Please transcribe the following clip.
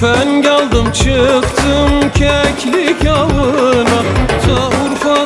Fen geldim çıktım keklik avına Ta Urfa